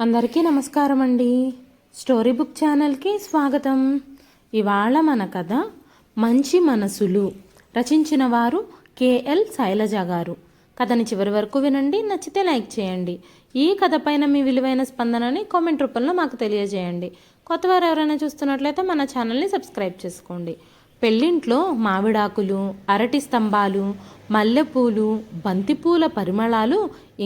అందరికీ నమస్కారం అండి స్టోరీ బుక్ ఛానల్కి స్వాగతం. ఇవాళ మన కథ మంచి మనసులు రచించిన వారు కేఎల్ శైలజ గారు. కథని చివరి వరకు వినండి నచ్చితే లైక్ చేయండి. ఈ కథ పైన మీ విలువైన స్పందనని కామెంట్ రూపంలో మాకు తెలియజేయండి. కొత్తవారు ఎవరైనా చూస్తున్నట్లయితే మన ఛానల్ని సబ్స్క్రైబ్ చేసుకోండి. పెళ్ళింట్లో మామిడాకులు అరటి స్తంభాలు మల్లెపూలు బంతిపూల పరిమళాలు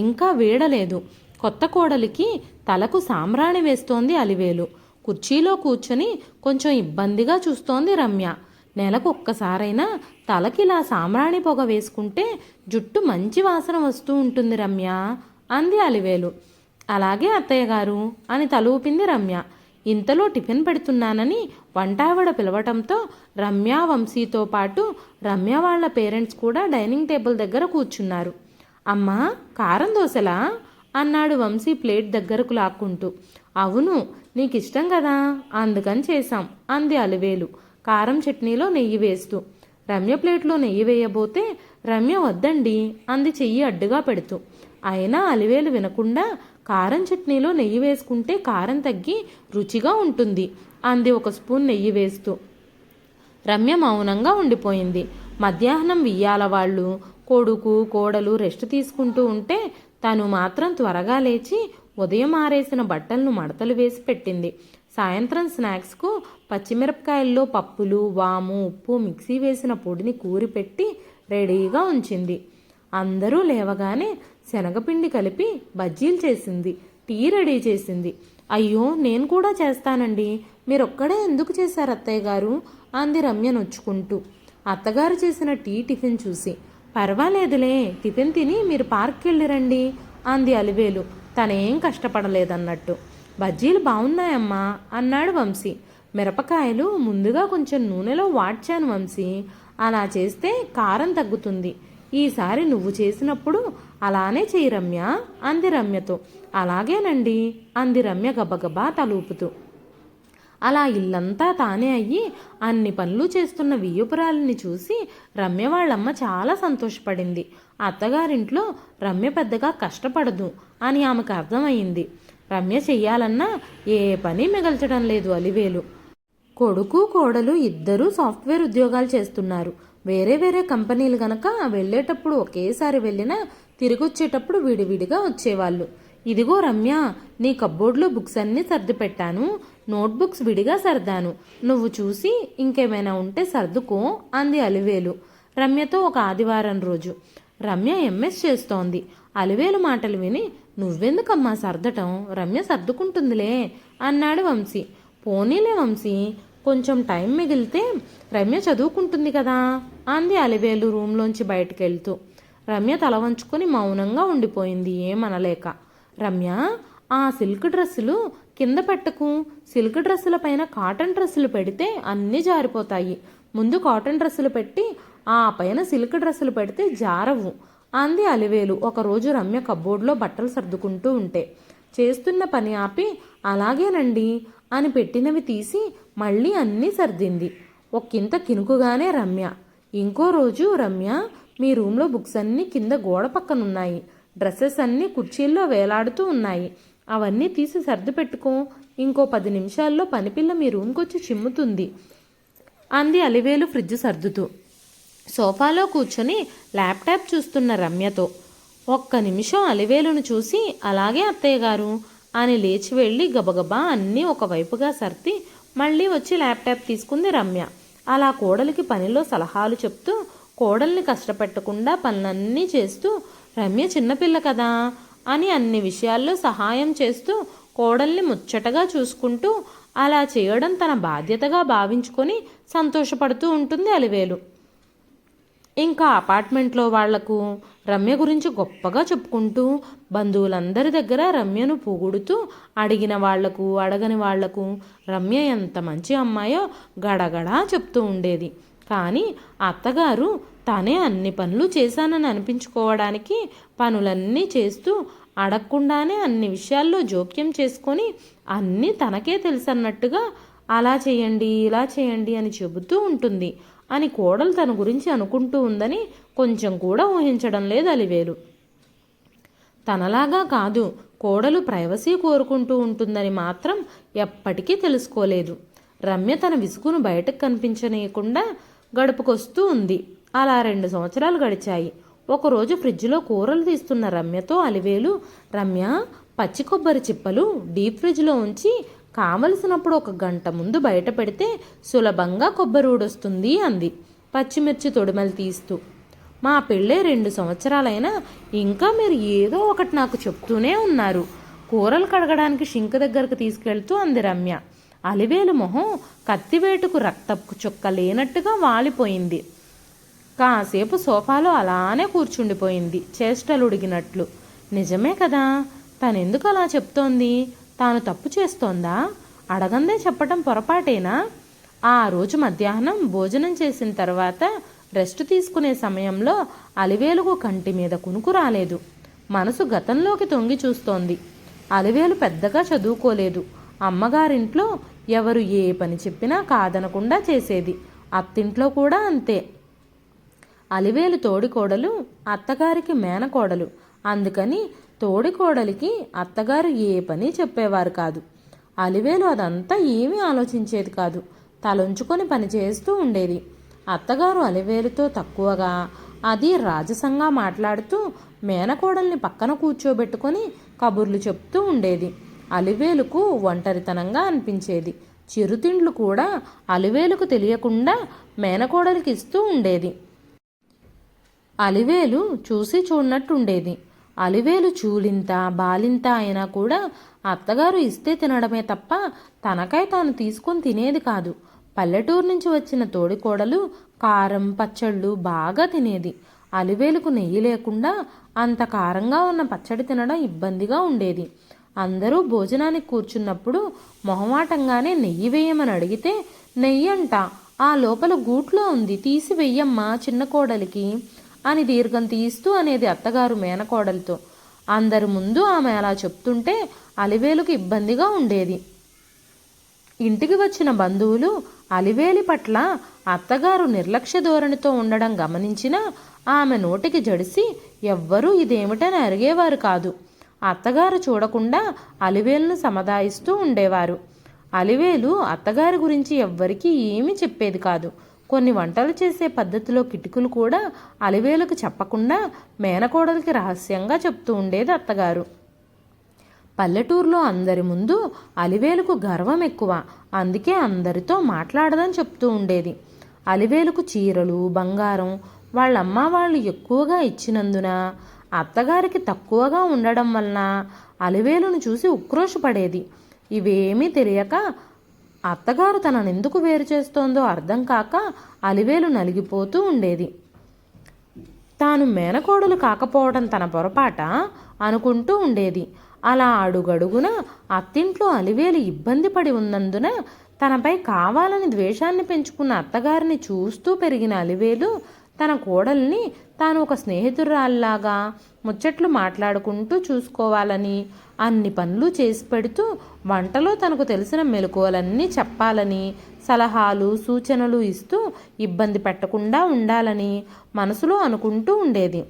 ఇంకా వీడలేదు. కొత్త కోడలికి తలకు సాంబ్రాణి వేస్తోంది అలివేలు. కుర్చీలో కూర్చొని కొంచెం ఇబ్బందిగా చూస్తోంది రమ్య. నెలకు ఒక్కసారైనా తలకిలా సాంబ్రాణి పొగ వేసుకుంటే జుట్టు మంచి వాసన వస్తూ ఉంటుంది రమ్య అంది అలివేలు. అలాగే అత్తయ్య గారు అని తలూపింది రమ్య. ఇంతలో టిఫిన్ పెడుతున్నానని వంటావిడ పిలవటంతో రమ్య వంశీతో పాటు రమ్య వాళ్ళ పేరెంట్స్ కూడా డైనింగ్ టేబుల్ దగ్గర కూర్చున్నారు. అమ్మా కారం దోశలా? అన్నాడు వంశీ ప్లేట్ దగ్గరకు లాక్కుంటూ. అవును నీకు ఇష్టం కదా అందుకని చేశాం అంది అలివేలు. కారం చట్నీలో నెయ్యి వేస్తూ. రమ్య ప్లేట్లో నెయ్యి వేయబోతే రమ్య వద్దండి అంది చెయ్యి అడ్డుగా పెడుతూ. అయినా అలివేలు వినకుండా కారం చట్నీలో నెయ్యి వేసుకుంటే కారం తగ్గి రుచిగా ఉంటుంది అంది ఒక స్పూన్ నెయ్యి వేస్తూ. రమ్య మౌనంగా ఉండిపోయింది. మధ్యాహ్నం వియ్యాల వాళ్ళు కొడుకు కోడలు రెస్ట్ తీసుకుంటూ ఉంటే తను మాత్రం త్వరగా లేచి ఉదయం ఆరేసిన బట్టలను మడతలు వేసి పెట్టింది. సాయంత్రం స్నాక్స్కు పచ్చిమిరపకాయల్లో పప్పులు వాము ఉప్పు మిక్సీ వేసిన పొడిని కూరిపెట్టి రెడీగా ఉంచింది. అందరూ లేవగానే శనగపిండి కలిపి బజ్జీలు చేసింది. టీ రెడీ చేసింది. అయ్యో నేను కూడా చేస్తానండి. మీరొక్కడే ఎందుకు చేశారు అత్తయ్య గారు? అంది రమ్య నొచ్చుకుంటూ. అత్తగారు చేసిన టీ టిఫిన్ చూసి పర్వాలేదులే టిఫిన్ తిని మీరు పార్క్కి వెళ్ళిరండి అంది అలివేలు. తనేం కష్టపడలేదన్నట్టు. బజ్జీలు బాగున్నాయమ్మా అన్నాడు వంశీ. మిరపకాయలు ముందుగా కొంచెం నూనెలో వాడ్చాను వంశీ. అలా చేస్తే కారం తగ్గుతుంది. ఈసారి నువ్వు చేసినప్పుడు అలానే చెయ్యి రమ్య అంది రమ్యతో. అలాగేనండి అంది రమ్య గబగబా తలూపుతూ. అలా ఇల్లంతా తానే అయ్యి అన్ని పనులు చేస్తున్న వియ్యపురాలని చూసి రమ్య వాళ్ళమ్మ చాలా సంతోషపడింది. అత్తగారింట్లో రమ్య పెద్దగా కష్టపడదు అని ఆమెకు అర్థమైంది రమ్య చెయ్యాలన్నా ఏ పని మిగల్చడం లేదు అలివేలు. కొడుకు కోడలు ఇద్దరూ సాఫ్ట్వేర్ ఉద్యోగాలు చేస్తున్నారు. వేరే వేరే కంపెనీలు గనక వెళ్ళేటప్పుడు ఒకేసారి వెళ్ళినా తిరిగొచ్చేటప్పుడు విడివిడిగా వచ్చేవాళ్ళు. ఇదిగో రమ్య నీ కబ్బోర్డ్లో బుక్స్ అన్నీ సర్దిపెట్టాను నోట్బుక్స్ విడిగా సర్దాను. నువ్వు చూసి ఇంకేమైనా ఉంటే సర్దుకో అంది అలివేలు. రమ్యతో ఒక ఆదివారం రోజు. రమ్య ఎంఎస్ చేస్తోంది. అలివేలు మాటలు విని నువ్వెందుకమ్మా సర్దటం? రమ్య సర్దుకుంటుందిలే అన్నాడు వంశీ. పోనీలే వంశీ కొంచెం టైం మిగిలితే రమ్య చదువుకుంటుంది కదా అంది అలివేలు రూమ్లోంచి బయటకెళ్తూ. రమ్య తల వంచుకొని మౌనంగా ఉండిపోయింది ఏమనలేక. రమ్య ఆ సిల్క్ డ్రెస్సులు కింద పెట్టకు. సిల్క్ డ్రెస్సుల పైన కాటన్ డ్రెస్సులు పెడితే అన్నీ జారిపోతాయి. ముందు కాటన్ డ్రెస్సులు పెట్టి ఆ పైన సిల్క్ డ్రెస్సులు పెడితే జారవు. అంది అలివేలు. ఒకరోజు రమ్య కబ్బోర్డ్లో బట్టలు సర్దుకుంటూ ఉంటే చేస్తున్న పని ఆపి అలాగేనండి అని పెట్టినవి తీసి మళ్ళీ అన్నీ సర్దింది. ఒక్కింత కినుకుగానే రమ్య. ఇంకో రోజు రమ్య మీ రూమ్లో బుక్స్ అన్నీ కింద గోడ పక్కనున్నాయి. డ్రెస్సెస్ అన్నీ కుర్చీల్లో వేలాడుతూ ఉన్నాయి. అవన్నీ తీసి సర్ది పెట్టుకో. ఇంకో పది నిమిషాల్లో పనిపిల్ల మీ రూమ్కి వచ్చి చిమ్ముతుంది. అంది అలివేలు ఫ్రిడ్జ్ సర్దుతూ. సోఫాలో కూర్చొని ల్యాప్టాప్ చూస్తున్న రమ్యతో. ఒక్క నిమిషం అలివేలును చూసి అలాగే అత్తయ్య గారు అని లేచి వెళ్ళి గబగబా అన్నీ ఒకవైపుగా సర్ది మళ్ళీ వచ్చి ల్యాప్టాప్ తీసుకుంది రమ్య. అలా కోడలికి పనిలో సలహాలు చెప్తూ కోడల్ని కష్టపెట్టకుండా పనులన్నీ చేస్తూ రమ్య చిన్నపిల్ల కదా అని అన్ని విషయాల్లో సహాయం చేస్తూ కోడల్ని ముచ్చటగా చూసుకుంటూ అలా చేయడం తన బాధ్యతగా భావించుకొని సంతోషపడుతూ ఉంటుంది అలివేలు. ఇంకా అపార్ట్మెంట్లో వాళ్ళకు రమ్య గురించి గొప్పగా చెప్పుకుంటూ బంధువులందరి దగ్గర రమ్యను పొగుడుతూ అడిగిన వాళ్ళకు అడగని వాళ్ళకు రమ్య ఎంత మంచి అమ్మాయో గడగడా చెప్తూ ఉండేది. కానీ అత్తగారు తానే అన్ని పనులు చేశానని అనిపించుకోవడానికి పనులన్నీ చేస్తూ అడగకుండానే అన్ని విషయాల్లో జోక్యం చేసుకొని అన్నీ తనకే తెలుసన్నట్టుగా అలా చేయండి ఇలా చేయండి అని చెబుతూ ఉంటుంది. అని కోడలు తన గురించి అనుకుంటూ ఉందని కొంచెం కూడా ఊహించడం లేదు అలివేలు. తనలాగా కాదు కోడలు ప్రైవసీ కోరుకుంటూ ఉంటుందని మాత్రం ఎప్పటికీ తెలుసుకోలేదు. రమ్య తన విసుగును బయటకు కనిపించనీయకుండా గడుపుకొస్తూ ఉంది. అలా రెండు సంవత్సరాలు గడిచాయి. ఒకరోజు ఫ్రిడ్జ్లో కూరలు తీస్తున్న రమ్యతో అలివేలు రమ్య పచ్చి కొబ్బరి చిప్పలు డీప్ ఫ్రిడ్జ్లో ఉంచి కావలసినప్పుడు ఒక గంట ముందు బయట పెడితే సులభంగా కొబ్బరి ఊడొస్తుంది అంది. పచ్చిమిర్చి తొడిమలు తీస్తూ మా పెళ్ళే రెండు సంవత్సరాలైనా ఇంకా మీరు ఏదో ఒకటి నాకు చెప్తూనే ఉన్నారు. కూరలు కడగడానికి షింక్ దగ్గరకు తీసుకెళ్తూ అంది రమ్య. అలివేలు మొహం కత్తివేటుకు రక్తపు చుక్క లేనట్టుగా వాలిపోయింది. కాసేపు సోఫాలో అలానే కూర్చుండిపోయింది చేష్టలు ఉడిగినట్లు నిజమే కదా తనెందుకు అలా చెప్తోంది? తాను తప్పు చేస్తోందా? అడగందే చెప్పటం పొరపాటేనా? ఆ రోజు మధ్యాహ్నం భోజనం చేసిన తర్వాత రెస్ట్ తీసుకునే సమయంలో అలివేలుకు కంటి మీద కునుకు రాలేదు. మనసు గతంలోకి తొంగి చూస్తోంది. అలివేలు పెద్దగా చదువుకోలేదు. అమ్మగారింట్లో ఎవరు ఏ పని చెప్పినా కాదనకుండా చేసేది. అత్తింట్లో కూడా అంతే. అలివేలు తోడికోడలు అత్తగారికి మేనకోడలు. అందుకని తోడికోడలికి అత్తగారు ఏ పని చెప్పేవారు కాదు. అలివేలు అదంతా ఏమీ ఆలోచించేది కాదు. తలంచుకొని పని చేస్తూ ఉండేది. అత్తగారు అలివేలుతో తక్కువగా అది రాజసంగా మాట్లాడుతూ మేనకోడల్ని పక్కన కూర్చోబెట్టుకొని కబుర్లు చెప్తూ ఉండేది. అలివేలుకు ఒంటరితనంగా అనిపించేది. చిరుతిండ్లు కూడా అలివేలుకు తెలియకుండా మేనకోడలికి ఇస్తూ ఉండేది. అలివేలు చూసి చూడనట్టుండేది. అలివేలు చూలింత బాలింత అయినా కూడా అత్తగారు ఇస్తే తినడమే తప్ప తనకై తాను తీసుకొని తినేది కాదు. పల్లెటూరు నుంచి వచ్చిన తోడికోడలు కారం పచ్చళ్ళు బాగా తినేది. అలివేలుకు నెయ్యి లేకుండా అంత కారంగా ఉన్న పచ్చడి తినడం ఇబ్బందిగా ఉండేది. అందరూ భోజనానికి కూర్చున్నప్పుడు మొహమాటంగానే నెయ్యి వేయమని అడిగితే నెయ్యి అంట ఆ లోపల గూట్లో ఉంది తీసి వెయ్యమ్మా చిన్న కోడలికి. అని దీర్ఘం తీస్తూ అనేది అత్తగారు మేనకోడలతో. అందరి ముందు ఆమె అలా చెప్తుంటే అలివేలుకు ఇబ్బందిగా ఉండేది. ఇంటికి వచ్చిన బంధువులు అలివేలి పట్ల అత్తగారు నిర్లక్ష్య ధోరణితో ఉండడం గమనించినా ఆమె నోటికి జడిసి ఎవ్వరూ ఇదేమిటని అరిగేవారు కాదు. అత్తగారు చూడకుండా అలివేలును సమదాయిస్తూ ఉండేవారు. అలివేలు అత్తగారి గురించి ఎవ్వరికీ ఏమీ చెప్పేది కాదు. కొన్ని వంటలు చేసే పద్ధతిలో కిటుకులు కూడా అలివేలుకు చెప్పకుండా మేనకోడలికి రహస్యంగా చెప్తూ ఉండేది అత్తగారు. పల్లెటూరులో అందరి ముందు అలివేలుకు గర్వం ఎక్కువ. అందుకే అందరితో మాట్లాడదని చెప్తూ ఉండేది. అలివేలుకు చీరలు బంగారం వాళ్ళమ్మ వాళ్ళు ఎక్కువగా ఇచ్చినందున అత్తగారికి తక్కువగా ఉండడం వలన అలివేలును చూసి ఉక్రోషపడేది. ఇవేమీ తెలియక అత్తగారు తనను ఎందుకు వేరు చేస్తోందో అర్థం కాక అలివేలు నలిగిపోతూ ఉండేది. తాను మేనకోడలు కాకపోవడం తన పొరపాట అనుకుంటూ ఉండేది. అలా అడుగడుగున అత్తింట్లో అలివేలు ఇబ్బంది పడి ఉన్నందున తనపై కావాలని ద్వేషాన్ని పెంచుకున్న అత్తగారిని చూస్తూ పెరిగిన అలివేలు తన కోడల్ని తాను ఒక స్నేహితురాల్లాగా ముచ్చట్లు మాట్లాడుకుంటూ చూసుకోవాలని అన్ని పనులు చేసి పెడుతూ వంటలో తనకు తెలిసిన మెలకువలన్నీ చెప్పాలని సలహాలు సూచనలు ఇస్తూ ఇబ్బంది పెట్టకుండా ఉండాలని మనసులో అనుకుంటూ ఉండేది.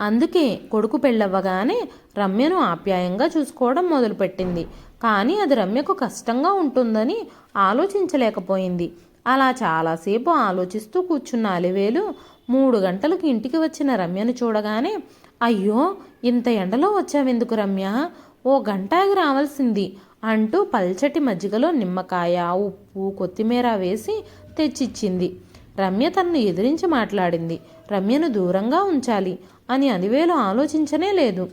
అందుకే కొడుకు పెళ్ళవ్వగానే రమ్యను ఆప్యాయంగా చూసుకోవడం మొదలుపెట్టింది. కానీ అది రమ్యకు కష్టంగా ఉంటుందని ఆలోచించలేకపోయింది. అలా చాలాసేపు ఆలోచిస్తూ కూర్చున్న అలివేలు మూడు గంటలకు ఇంటికి వచ్చిన రమ్యను చూడగానే అయ్యో ఇంత ఎండలో వచ్చావెందుకు రమ్య? ఓ గంటాగి రావాల్సింది అంటూ పల్చటి మజ్జిగలో నిమ్మకాయ ఉప్పు కొత్తిమీర వేసి తెచ్చిచ్చింది. రమ్య తనను ఎదిరించి మాట్లాడింది రమ్యను దూరంగా ఉంచాలి అని అలివేలు ఆలోచించనే లేదు.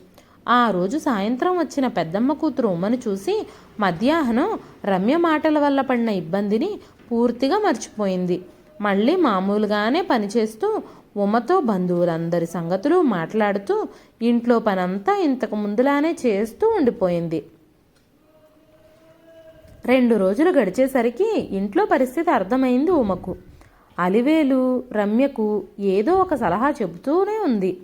ఆ రోజు సాయంత్రం వచ్చిన పెద్దమ్మ కూతురు ఉమ్మను చూసి మధ్యాహ్నం రమ్య మాటల వల్ల పడిన ఇబ్బందిని పూర్తిగా మర్చిపోయింది. మళ్ళీ మామూలుగానే పనిచేస్తూ ఉమతో బంధువులందరి సంగతులు మాట్లాడుతూ ఇంట్లో పనంతా ఇంతకు ముందులానే చేస్తూ ఉండిపోయింది. రెండు రోజులు గడిచేసరికి ఇంట్లో పరిస్థితి అర్థమైంది ఉమకు. అలివేలు రమ్యకు ఏదో ఒక సలహా చెబుతూనే ఉంది.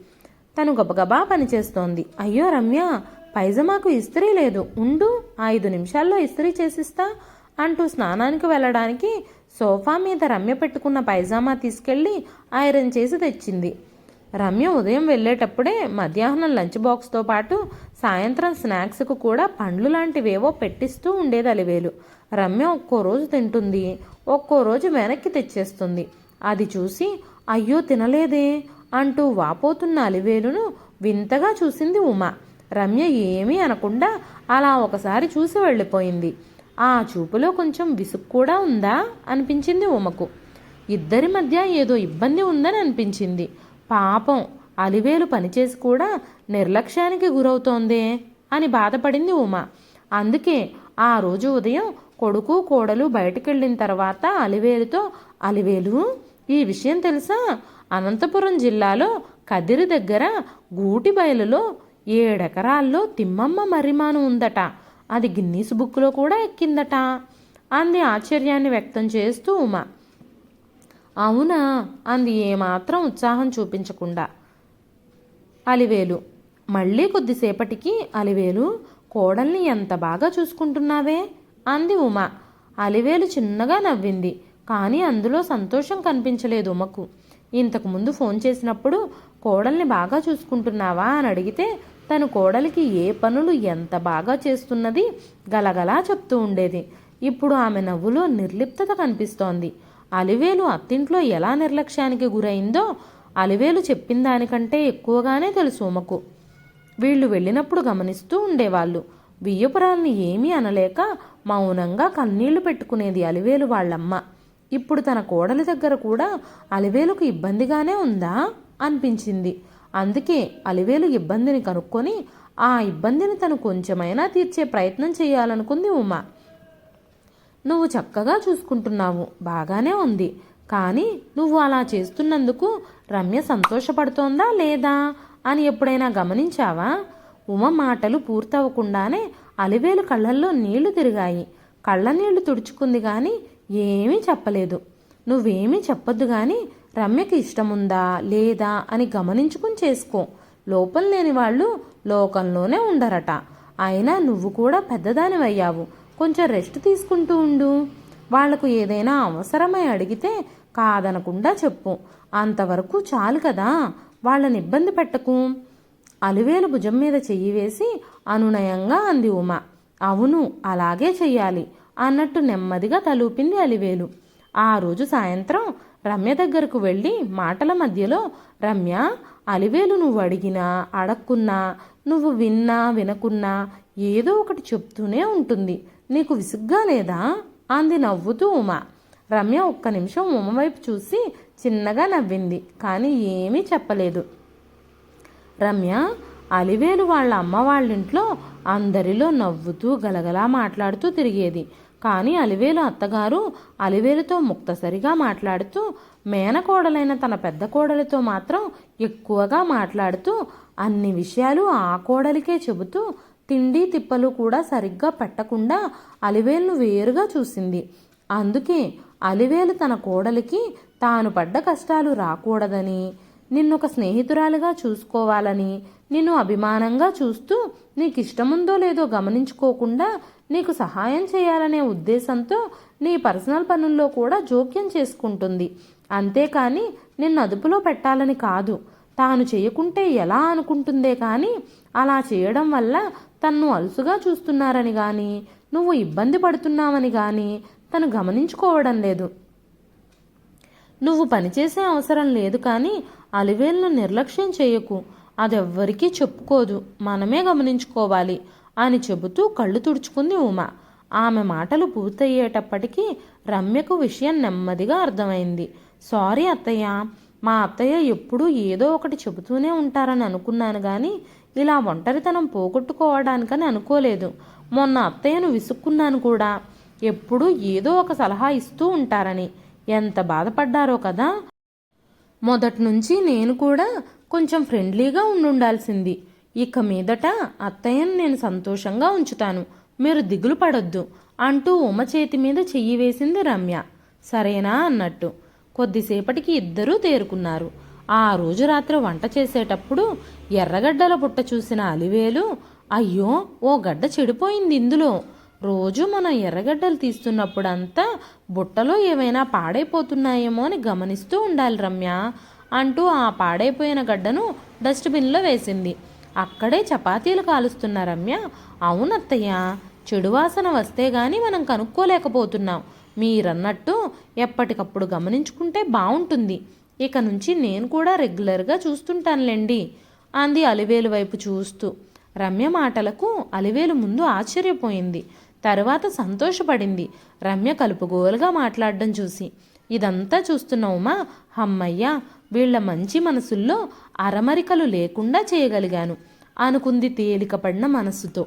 తను గబగబా పనిచేస్తోంది. అయ్యో రమ్య పైజమాకు ఇస్త్రీ లేదు. ఉండు ఐదు నిమిషాల్లో ఇస్త్రీ చేసిస్తా అంటూ స్నానానికి వెళ్ళడానికి సోఫా మీద రమ్య పెట్టుకున్న పైజామా తీసుకెళ్ళి ఐరన్ చేసి తెచ్చింది. రమ్య ఉదయం వెళ్ళేటప్పుడే మధ్యాహ్నం లంచ్ బాక్స్తో పాటు సాయంత్రం స్నాక్స్కు కూడా పండ్లు లాంటివేవో పెట్టిస్తూ ఉండేది అలివేలు. రమ్య ఒక్కో రోజు తింటుంది ఒక్కో రోజు వెనక్కి తెచ్చేస్తుంది. అది చూసి అయ్యో తినలేదే అంటూ వాపోతున్న అలివేలును వింతగా చూసింది ఉమ. రమ్య ఏమీ అనకుండా అలా ఒకసారి చూసి వెళ్ళిపోయింది. ఆ చూపులో కొంచెం విసుగు కూడా ఉందా? అనిపించింది ఉమకు. ఇద్దరి మధ్య ఏదో ఇబ్బంది ఉందని అనిపించింది. పాపం అలివేలు పనిచేసి కూడా నిర్లక్ష్యానికి గురవుతోందే అని బాధపడింది ఉమ. అందుకే ఆ రోజు ఉదయం కొడుకు కోడలు బయటకెళ్ళిన తర్వాత అలివేలుతో అలివేలు ఈ విషయం తెలుసా? అనంతపురం జిల్లాలో కదిరి దగ్గర గూటి బయలులో ఏడెకరాల్లో తిమ్మమ్మ మర్రిమాను ఉందట. అది గిన్నీస్ బుక్లో కూడా ఎక్కిందట అంది ఆశ్చర్యాన్ని వ్యక్తం చేస్తూ ఉమా. అవునా అంది ఏమాత్రం ఉత్సాహం చూపించకుండా. అలివేలు మళ్ళీ కొద్దిసేపటికి అలివేలు కోడల్ని ఎంత బాగా చూసుకుంటున్నావే? అంది ఉమా. అలివేలు చిన్నగా నవ్వింది కానీ అందులో సంతోషం కనిపించలేదు ఉమకు. ఇంతకు ముందు ఫోన్ చేసినప్పుడు కోడల్ని బాగా చూసుకుంటున్నావా అని అడిగితే తన కోడలికి ఏ పనులు ఎంత బాగా చేస్తున్నది గలగలా చెప్తూ ఉండేది. ఇప్పుడు ఆమె నవ్వులో నిర్లిప్తత కనిపిస్తోంది. అలివేలు అత్తింట్లో ఎలా నిర్లక్ష్యానికి గురైందో అలివేలు చెప్పిన దానికంటే ఎక్కువగానే తెలుసు ఉమకు. వీళ్ళు వెళ్ళినప్పుడు గమనిస్తూ ఉండేవాళ్ళు. బియ్యపురాల్ని ఏమీ అనలేక మౌనంగా కన్నీళ్ళు పెట్టుకునేది అలివేలు వాళ్ళమ్మ. ఇప్పుడు తన కోడలి దగ్గర కూడా అలివేలుకు ఇబ్బందిగానే ఉందా? అనిపించింది. అందుకే అలివేలు ఇబ్బందిని కనుక్కొని ఆ ఇబ్బందిని తను కొంచెమైనా తీర్చే ప్రయత్నం చేయాలనుకుంది ఉమా. నువ్వు చక్కగా చూసుకుంటున్నావు బాగానే ఉంది. కానీ నువ్వు అలా చేస్తున్నందుకు రమ్య సంతోషపడుతోందా లేదా అని ఎప్పుడైనా గమనించావా? ఉమ మాటలు పూర్తవకుండానే అలివేలు కళ్ళల్లో నీళ్ళు తిరిగాయి. కళ్ళ నీళ్ళు తుడుచుకుంది కానీ ఏమీ చెప్పలేదు. నువ్వేమీ చెప్పొద్దు కానీ రమ్యకి ఇష్టముందా లేదా అని గమనించుకుని చేసుకో. లోపం లేని వాళ్ళు లోకంలోనే ఉండరట. అయినా నువ్వు కూడా పెద్దదానివయ్యావు. కొంచెం రెస్ట్ తీసుకుంటూ ఉండు. వాళ్ళకు ఏదైనా అవసరమై అడిగితే కాదనకుండా చెప్పు. అంతవరకు చాలు కదా. వాళ్ళని ఇబ్బంది పెట్టకు. అలివేలు భుజం మీద చెయ్యి వేసి అనునయంగా అంది ఉమ. అవును అలాగే చెయ్యాలి అన్నట్టు నెమ్మదిగా తలూపింది అలివేలు. ఆ రోజు సాయంత్రం రమ్య దగ్గరకు వెళ్ళి మాటల మధ్యలో రమ్య అలివేలు నువ్వు అడిగినా అడక్కున్నా నువ్వు విన్నా వినకున్నా ఏదో ఒకటి చెప్తూనే ఉంటుంది. నీకు విసుగ్గా లేదా? అంది నవ్వుతూ ఉమ. రమ్య ఒక్క నిమిషం ఉమ వైపు చూసి చిన్నగా నవ్వింది కానీ ఏమీ చెప్పలేదు. రమ్య అలివేలు వాళ్ళ అమ్మ వాళ్ళింట్లో అందరిలో నవ్వుతూ గలగలా మాట్లాడుతూ తిరిగేది. కానీ అలివేలు అత్తగారు అలివేలుతో ముక్తసరిగా మాట్లాడుతూ మేనకోడలైన తన పెద్ద కోడలితో మాత్రం ఎక్కువగా మాట్లాడుతూ అన్ని విషయాలు ఆ కోడలికే చెబుతూ తిండి తిప్పలు కూడా సరిగ్గా పెట్టకుండా అలివేలును వేరుగా చూసింది. అందుకే అలివేలు తన కోడలికి తాను పడ్డ కష్టాలు రాకూడదని నిన్నొక స్నేహితురాలుగా చూసుకోవాలని నిన్ను అభిమానంగా చూస్తూ నీకు ఇష్టముందో లేదో గమనించుకోకుండా నీకు సహాయం చేయాలనే ఉద్దేశంతో నీ పర్సనల్ పనుల్లో కూడా జోక్యం చేసుకుంటుంది. అంతేకాని నిన్ను అదుపులో పెట్టాలని కాదు. తాను చేయకుంటే ఎలా అనుకుంటుందే కానీ అలా చేయడం వల్ల తన్ను అలుసుగా చూస్తున్నారని కానీ నువ్వు ఇబ్బంది పడుతున్నావని కానీ తను గమనించుకోవడం లేదు. నువ్వు పనిచేసే అవసరం లేదు కానీ అలివేలను నిర్లక్ష్యం చేయకు. అదెవ్వరికీ చెప్పుకోదు. మనమే గమనించుకోవాలి. అని చెబుతూ కళ్ళు తుడుచుకుంది ఉమ. ఆమె మాటలు పూర్తయ్యేటప్పటికీ రమ్యకు విషయం నెమ్మదిగా అర్థమైంది. సారీ అత్తయ్య మా అత్తయ్య ఎప్పుడూ ఏదో ఒకటి చెబుతూనే ఉంటారని అనుకున్నాను కానీ ఇలా ఒంటరితనం పోగొట్టుకోవడానికని అనుకోలేదు. మొన్న అత్తయ్యను విసుక్కున్నాను కూడా. ఎప్పుడూ ఏదో ఒక సలహా ఇస్తూ ఉంటారని. ఎంత బాధపడ్డారో కదా! మొదటి నుంచి నేను కూడా కొంచెం ఫ్రెండ్లీగా ఉండుండాల్సింది. ఇక మీదట అత్తయ్యను నేను సంతోషంగా ఉంచుతాను. మీరు దిగులు పడొద్దు అంటూ ఉమ చేతి మీద చెయ్యి వేసింది రమ్య. సరేనా అన్నట్టు. కొద్దిసేపటికి ఇద్దరూ తేరుకున్నారు. ఆ రోజు రాత్రి వంట చేసేటప్పుడు ఎర్రగడ్డల బుట్ట చూసిన అలివేలు అయ్యో ఓ గడ్డ చెడిపోయింది ఇందులో. రోజు మనం ఎర్రగడ్డలు తీస్తున్నప్పుడంతా బుట్టలో ఏమైనా పాడైపోతున్నాయేమో అని గమనిస్తూ ఉండాలి రమ్య అంటూ ఆ పాడైపోయిన గడ్డను డస్ట్బిన్లో వేసింది. అక్కడే చపాతీలు కాలుస్తున్న రమ్య అవునత్తయ్య చెడు వాసన వస్తే గాని మనం కనుక్కోలేకపోతున్నాం. మీరన్నట్టు ఎప్పటికప్పుడు గమనించుకుంటే బాగుంటుంది ఇక నుంచి నేను కూడా రెగ్యులర్గా చూస్తుంటానులేండి అంది అలివేలు వైపు చూస్తూ. రమ్య మాటలకు అలివేలు ముందు ఆశ్చర్యపోయింది. తరువాత సంతోషపడింది. రమ్య కలుపుగోలుగా మాట్లాడడం చూసి. ఇదంతా చూస్తున్న ఉమా హమ్మయ్య వీళ్ళ మంచి మనసుల్లో అరమరికలు లేకుండా చేయగలిగాను అనుకుంది తేలికపడిన మనస్సుతో.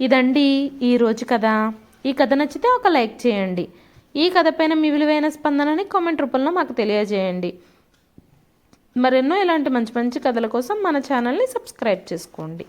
ఇదండి ఈరోజు కథ. ఈ కథ నచ్చితే ఒక లైక్ చేయండి. ఈ కథ పైన మీ విలువైన స్పందనని కామెంట్ రూపంలో మాకు తెలియజేయండి. మరెన్నో ఇలాంటి మంచి మంచి కథల కోసం మన ఛానల్ని సబ్స్క్రైబ్ చేసుకోండి.